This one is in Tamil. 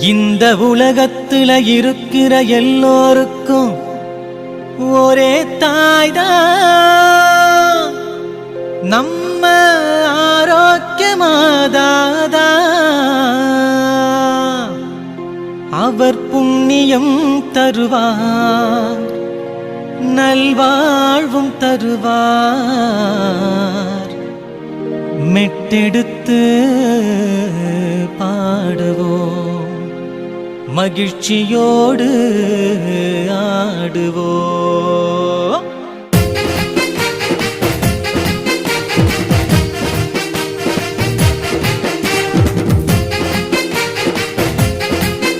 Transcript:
இந்த உலகத்துல இருக்கிற எல்லோருக்கும் ஒரே தாய்தான். நம்ம ஆரோக்கியமாதாதா அவர் புண்ணியம் தருவார் நல்வாழ்வும் தருவார். மெட்டெடுத்து பாடுவோம் மகிழ்ச்சியோடு ஆடுவோம்.